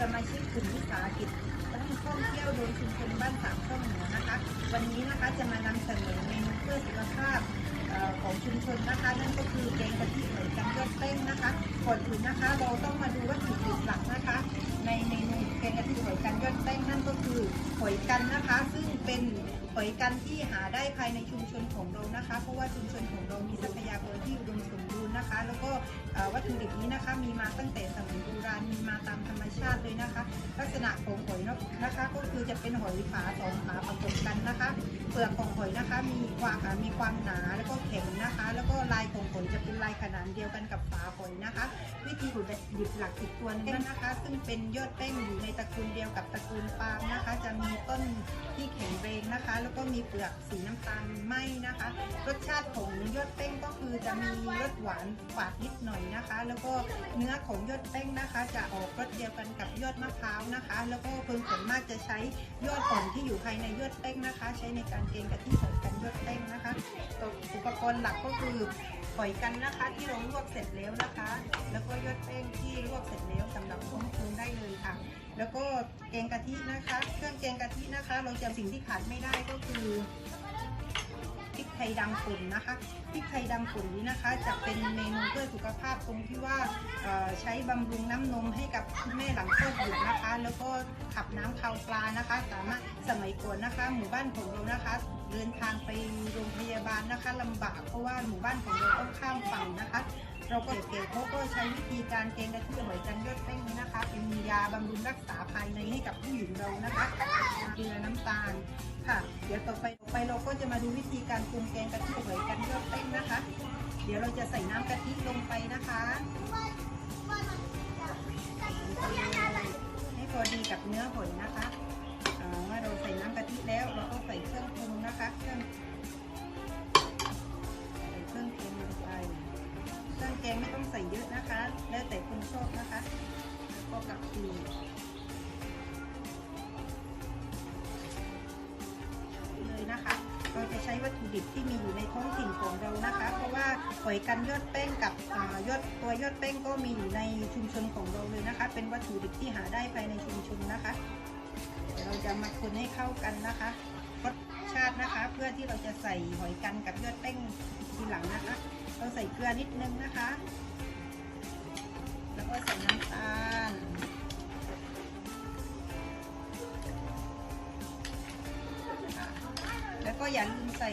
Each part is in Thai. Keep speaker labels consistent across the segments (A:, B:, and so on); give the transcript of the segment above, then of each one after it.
A: สมาชิกกลุ่มวิสาหกิจท่องเที่ยวโดยชุมชนบ้านสามช่องเหนือนะคะ วันนี้นะคะจะมานำเสนอเมนูเพื่อสุขภาพเอ่อของชุมชนนะคะ นั่นก็คือแกงกะทิหอยกันยอดเต้นนะคะก่อนอื่นนะคะ เราต้องมาดูวัตถุดิบหลักนะคะ ในเมนูแกงกะทิหอยกันยอดเต้นนั่นก็คือหอยกันนะคะ ซึ่งเป็นหอยกันที่หาได้ภายในชุมชนของเรานะคะ เพราะว่าชุมชนของเรามีทรัพยากรที่อุดมสมบูรณ์ นะคะ แล้วก็วัตถุดิบนี้นะคะมีมาตั้งแต่สมัยโบราณมีมาตามธรรมชาติเลยนะคะ ลักษณะของ นะคะ ก็คือจะเป็นหอยฝาสองฝาประกบกันนะคะ เปลือกของหอยนะคะ มีความมีความหนาแล้วก็แข็งนะคะ แล้วก็ลายของหอยจะเป็นลายขนานเดียวกันกับฝาหอยนะคะ วิธีหุดิบหลักอีกตัวนึงนะคะ ซึ่งเป็นยอดแป้งอยู่ในตระกูลเดียวกับตระกูลปาล์มนะคะ จะมีต้นที่แข็งแรงนะคะ แล้วก็มีเปลือกสีน้ำตาลไหมนะคะ รสชาติของยอดแป้งก็คือจะมีรสหวานฝาดนิดหน่อยนะคะ แล้วก็เนื้อของยอดแป้งนะคะ จะออกรสเดียวกันกับยอดมะพร้าวนะคะ แล้วก็เพิ่มผลมากจะใช้ยอดอ่อนที่อยู่ภายในยอดแป้งนะคะ ใช้ในการเกงกะทิใส่กันยอดแป้งนะคะตัวอุปกรณ์หลักก็คือหอยกันนะคะ ที่เราลวกเสร็จแล้วนะคะ แล้วก็ยอดแป้งที่ลวกเสร็จแล้วสำหรับต้มปรุงได้เลยค่ะ แล้วก็แกงกะทินะคะ เครื่องแกงกะทินะคะ เราจะสิ่งที่ขาดไม่ได้ก็คือ ไทยดำป่นนะคะพริกไทยดำป่นนี้นะคะ จะเป็นเมนูเพื่อสุขภาพตรงที่ว่าใช้บำรุงน้ำนมให้กับคุณแม่หลังคลอดบุตรนะคะ แล้วก็ขับน้ำคาวปลานะคะ สามารถสมัยก่อนนะคะ หมู่บ้านของเรานะคะเดินทางไปโรงพยาบาลนะคะลำบากเพราะว่าหมู่บ้านของเราต้องข้ามฝั่งนะคะ เราก็เก๋เขาก็ใช้วิธีการเกงกะทิหอยจันยอดแป้งนี้นะคะาบำรุงรักษาภายในให้กับผู้หญิงเรานะคะเกลือน้ำตาลค่ะ เดี๋ยวต่อไปต่อไปเราก็จะมาดูวิธีการปรุงแกงกะทิหอยกันยอดเต้นนะคะ เดี๋ยวเราจะใส่น้ำกะทิลงไปนะคะให้พอดีกับเนื้อหอยนะคะ ช้วัตถุดิบที่มีอยู่ในท้องถิ่นของเรานะคะ เพราะว่าหอยกันยอดแป้งกับอยอดตัวยอดแป้งก็มีอยู่ในชุมชนของเราเลยนะคะ เป็นวัตถุดิบที่หาได้ภายในชุมชนนะคะเดี๋ยวเราจะมาคนให้เข้ากันนะคะรสชาตินะคะ เพื่อที่เราจะใส่หอยกันกับยอดแป้งทีหลังนะคะ เราใส่เกลือนิดนึงนะคะ แล้วก็ใส่น้ำตาล อย่าลืมใส่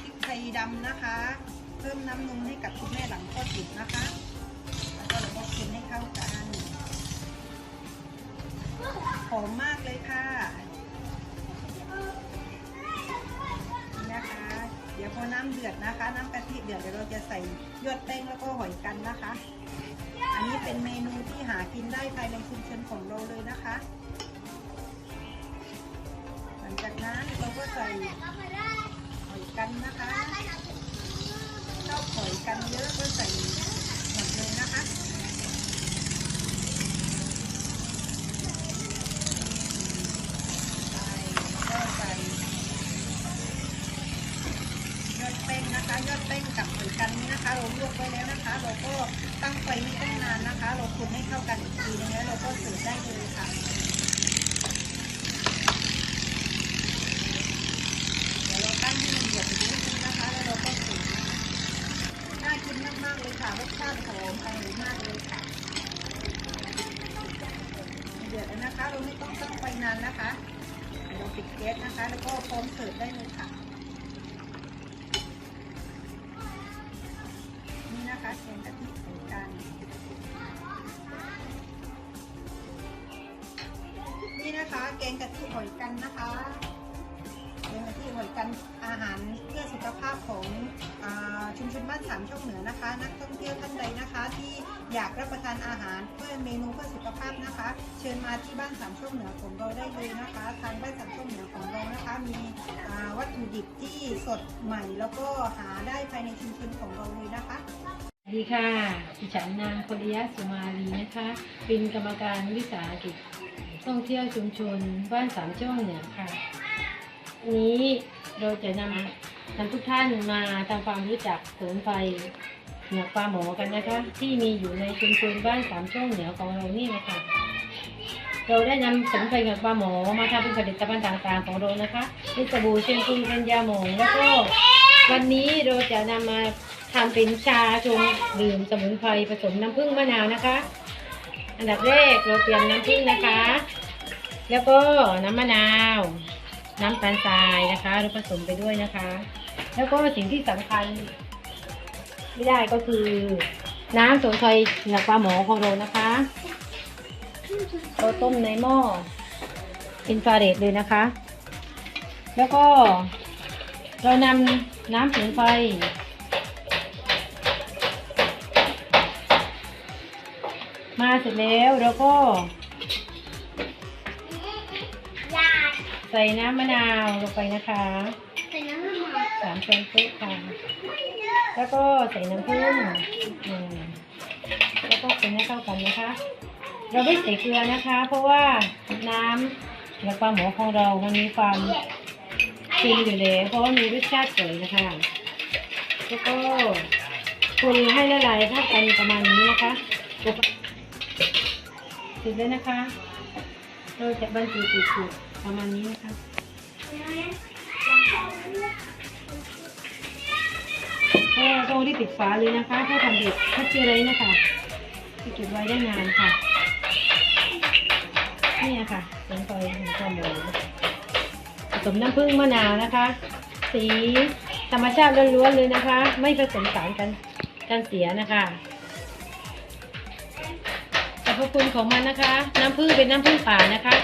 A: พริกไทยดำนะคะ เพิ่มน้ำนมให้กับคุณแม่หลังคลอดบุตรนะคะ แล้วก็เราก็คนให้เข้ากันหอมมากเลยค่ะนะคะ เดี๋ยวพอน้ำเดือดนะคะ น้ำกะทิเดือดเดี๋ยวเราจะใส่ยอดแป้งแล้วก็หอยกันนะคะ อันนี้เป็นเมนูที่หากินได้ภายในชุมชนของเราเลยนะคะ หลังจากนั้นเราก็ใส่ กันนะคะชอบหอยกันเยอะก็ใส่หมดเลยนะคะใส่ยอดแป้งนะคะยอดแป้งกับหอยกันนี้นะคะ เราลวกไว้แล้วนะคะ เราก็ตั้งไฟไม่ต้องนานนะคะ เราคนให้เข้ากันอีกทีนึงแล้วเราก็เสิร์ฟได้เลยค่ะ เดี๋ยว เห้มันเดือดอีกนิดนึงนะคะ แล้วเราก็เสิร์ฟน่ากินมากๆเลยค่ะรสชาติหอมอร่อยมากเลยค่ะเดือดแล้วนะคะ เราไม่ต้องตั้งไฟนานนะคะ เราปิดแก๊สนะคะ แล้วก็พร้อมเสิร์ฟได้เลยค่ะ นี่นะคะแกงกะทิเหมือนกันนี่นะคะ แกงกะทิหอยกันนะคะแกงกะทิหอยกัน อาหารเพื่อสุขภาพของอชุมชนบ้านสามช่องเหนือนะคะ นักท่องเที่ยวท่านใดนะคะ ที่อยากรับประทานอาหารเพื่อเมนูเพื่อสุขภาพนะคะ เชิญมาที่บ้านสามช่องเหนือของเราได้เลยนะคะทางบ้านสามช่องเหนือของเรานะคะ มีวัตถุดิบที่สดใหม่ แล้วก็หาได้ภายในชุมชนของเราเลยนะคะ
B: สวัสดีค่ะดิฉันนางพลิยะสุมาลีนะคะ เป็นกรรมการวิสาหกิจท่องเที่ยวชุมชนบ้านสามช่องเหนือค่ะ วันนี้เราจะนำท่านทุกท่านมาทำความรู้จักสมุนไพรเหนือปลาหมอกันนะคะ ที่มีอยู่ในชุมชนบ้านสามช่องเหนือของเรานี่นะคะเราได้นำสมุนไพรกับปลาหมอมาทำเป็นผลิตภัณฑ์ต่างๆของเรานะคะมีสบู่เชมพูเป็นยาหมองแล้วก็วันนี้เราจะนำมาทำเป็นชาชงดื่มสมุนไพรผสมน้ำผึ้งมะนาวนะคะ อันดับแรกเราเตรียมน้ำผึ้งนะคะ แล้วก็น้ำมะนาว น้ำตาลทรายนะคะเราผสมไปด้วยนะคะ แล้วก็สิ่งที่สำคัญ ไม่ได้ก็คือ น้ำสมุนไพรจากปลาหมอของเรานะคะเราต้มในหม้ออินฟราเรดเลยนะคะ แล้วก็เรานำน้ำสมุนไพรมาเสร็จแล้วเราก็ ใส่น้ำมะนาวลงไปนะคะสามช้อนโต๊ะค่ะ แล้วก็ใส่น้ำผึ้งแล้วก็คนให้เข้ากันนะคะ เราไม่ใส่เกลือนะคะ เพราะว่าน้ำและปลาหมอของเรามันมีความเค็มอยู่แล้วเพราะว่ามีรสชาติสวยนะคะ แล้วก็คนให้ละลายเข้ากันประมาณนี้นะคะเสร็จแล้วนะคะ เราจะบรรจุจุด ประมาณนี้นะคะก็ต้องรีบปิดฝาเลยนะคะถ้าทำเด็ดถ้าเจอไรนะคะที่เก็บไว้ได้นานค่ะ นี่ค่ะสมุนไพรของข้าวหมูผสมน้ำผึ้งมะนาวนะคะ สีธรรมชาติล้วนๆเลยนะคะ ไม่ผสมสารกันกันเสียนะคะสรรพคุณของมันนะคะ น้ำผึ้งเป็นน้ำผึ้งป่านะคะ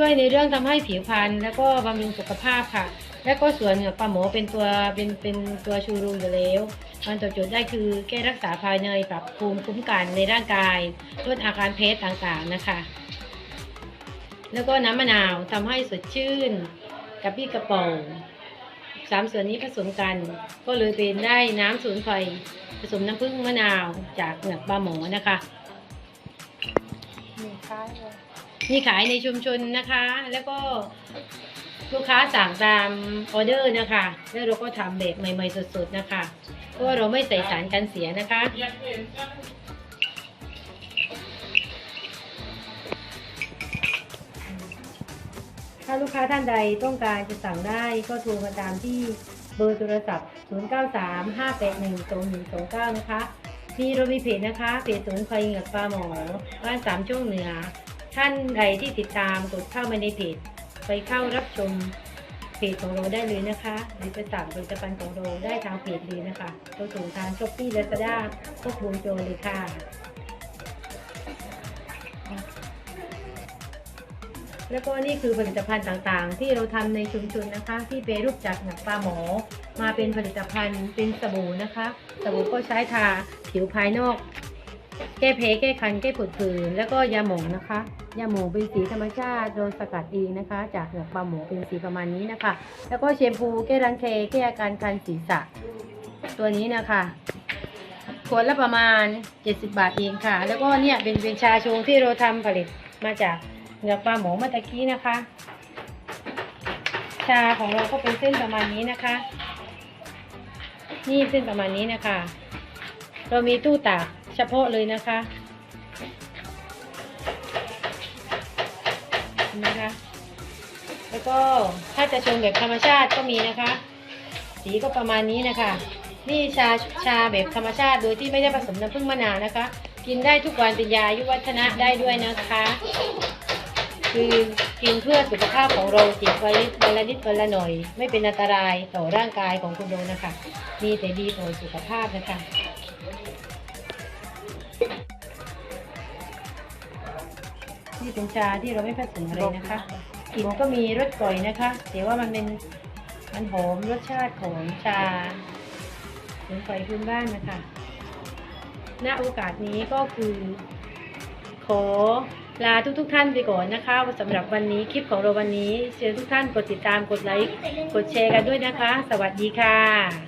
B: ช่วยในเรื่องทำให้ผิวพรรณแล้วก็บำรุงสุขภาพค่ะ และก็ส่วนเหงือกปลาหมอเป็นตัวเป็นเป็นตัวชูโรงอยู่แล้วมันตอบโจทย์ได้คือแก้รักษาภายในปรับภูมิคุ้มกันในร่างกายลดอาการเพสต่างๆนะคะ แล้วก็น้ำมะนาวทำให้สดชื่นกระปี้กระเป๋าสามส่วนนี้ผสมกัน ก็เลยเป็นได้น้ำสูนไฟผสมน้ำผึ้งมะนาวจากเหงือกปลาหมอนะคะ
A: มีค้ายเลย
B: มีขายในชุมชนนะคะ แล้วก็ลูกค้าสั่งตามออเดอร์นะคะ แล้วเราก็ทำแบบใหม่ๆสดๆนะคะ เพราะว่าเราไม่ใส่สารกันเสียนะคะ ถ้าลูกค้าท่านใดต้องการจะสั่งได้ก็โทรมาตามที่เบอร์โทรศัพท์ 0935812129 นะคะ มีเรามีเพจนะคะ เพจสมุนไพรเหงือกปลาหมอ บ้านสามช่วงเหนือ ท่านใดที่ติดตามกดเข้ามาในเพจไปเข้ารับชมเพจของเราได้เลยนะคะหรือไปสั่งผลิตภัณฑ์ของเราได้ทางเพจเลยนะคะเราส่งทางช้อปปี้และซาด้าพวกวงโจรเลยค่ะแล้วก็นี่คือผลิตภัณฑ์ต่างๆ ที่เราทำในชุมชนนะคะ ที่เป็นรูปจากหนังปลาหมอ มาเป็นผลิตภัณฑ์เป็นสบู่นะคะ สบู่ก็ใช้ทาผิวภายนอก แก้แพ้แก้คันแก้ผดผื่นแล้วก็ยาหมองนะคะ ยาหมองเป็นสีธรรมชาติโดนสกัดเองนะคะ จากเหงือกปลาหมอเป็นสีประมาณนี้นะคะ แล้วก็แชมพูแก้รังแคแก้อาการคันศีรษะ ตัวนี้นะคะขวดละประมาณ 70 บาทเองค่ะ แล้วก็เนี่ยเป็นเป็นชาชงที่เราทำผลิตมาจากเหงือกปลาหมอเมื่อกี้นะคะ ชาของเราก็เป็นเส้นประมาณนี้นะคะ นี่เส้นประมาณนี้นะคะ เรามีตู้ตาก เฉพาะเลยนะคะเห็นะคะ แล้วก็ถ้าจะชงแบบธรรมชาติก็มีนะคะ สีก็ประมาณนี้นะคะ นี่ชาชาแบบธรรมชาติโดยที่ไม่ได้ผสมน้ำผึ้งมะนาวนะคะ กินได้ทุกวันเป็นยาอายุวัฒนะได้ด้วยนะคะ คือกินเพื่อสุขภาพของเราจิตวันละวันละนิดวันละหน่อย ไม่เป็นอันตรายต่อร่างกายของคุณโดนะคะ มีแต่ดีต่อสุขภาพนะคะ นี่เป็นชาที่เราไม่ผสมอะไรนะคะกลิ่นก็มีรสก่อยนะคะแต่ว่ามันเป็นมันหอมรสชาติของชาสมุนไพรพื้นบ้านนะคะณโอกาสนี้ก็คือขอลาทุกทุกๆท่านไปก่อนนะคะสำหรับวันนี้คลิปของเราวันนี้เชิญทุกท่านกดติดตามกดไลค์กดแชร์กันด้วยนะคะ สวัสดีค่ะ